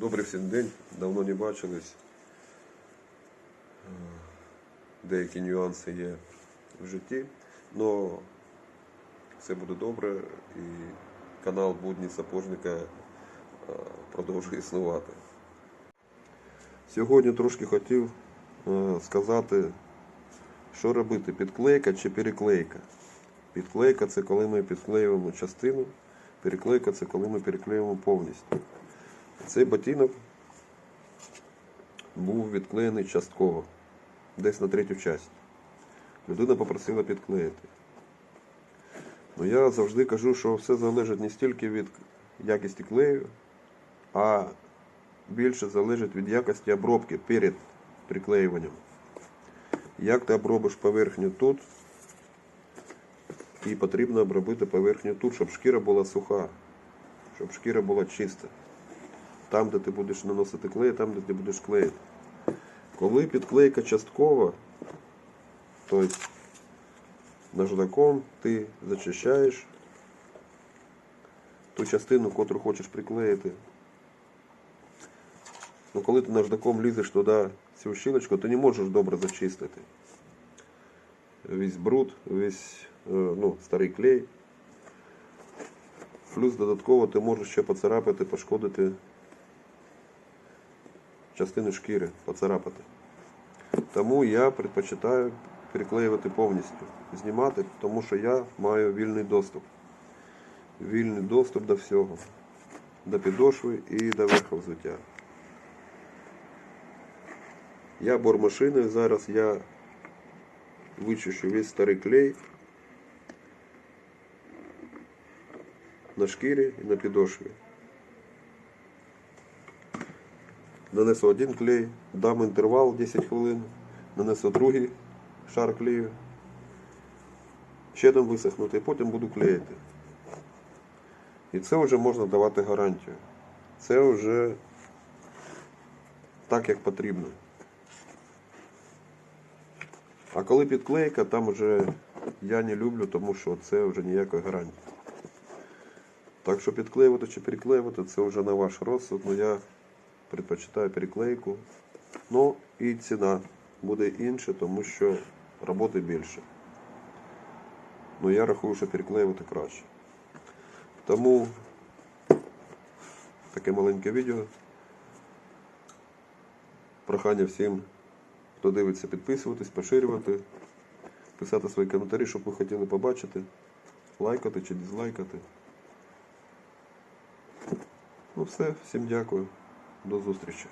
Добрий всім день, давно не бачились. Деякі нюанси є в житті, але все буде добре і канал Будні Сапожника е, продовжує існувати. Сьогодні трошки хотів е, сказати, що робити, підклейка чи переклейка. Підклейка це коли ми підклеюємо частину, переклейка це коли ми переклеюємо повністю. Цей ботинок був відклеєний частково, десь на третю часть. Людина попросила підклеїти. Ну я завжди кажу, що все залежить не стільки від якості клею, а більше залежить від якості обробки перед приклеюванням. Як ти обробиш поверхню тут, і потрібно обробити поверхню тут, щоб шкіра була суха, щоб шкіра була чиста там, де ти будеш наносити клей, там, де ти будеш клеїти. Коли підклейка часткова, тобто наждаком ти зачищаєш ту частину, котру хочеш приклеїти. Ну, коли ти наждаком лізеш туди цю щілочку, ти не можеш добре зачистити. Весь бруд, весь е, ну, старий клей. Плюс додатково ти можеш ще поцарапати, пошкодити частину шкіри, поцарапати. Тому я предпочитаю переклеювати повністю, знімати, тому що я маю вільний доступ. Вільний доступ до всього. До підошви і до верху взуття. Я бормашиною зараз я вичищу весь старий клей на шкірі і на підошві. Нанесу один клей, дам інтервал 10 хвилин, нанесу другий шар клею, ще дам висохнути, і потім буду клеїти. І це вже можна давати гарантію. Це вже так, як потрібно. А коли підклейка, там вже я не люблю, тому що це вже ніякої гарантії. Так що підклеювати чи переклеювати, це вже на ваш розсуд, але я предпочитаю переклейку. Ну і ціна буде інша, тому що роботи більше. Ну я рахую, що переклеювати краще. Тому таке маленьке відео. Прохання всім, хто дивиться, підписуватись, поширювати, писати свої коментарі, щоб ви хотіли побачити, лайкати чи дизлайкати. Ну все, всім дякую. До зустрічі.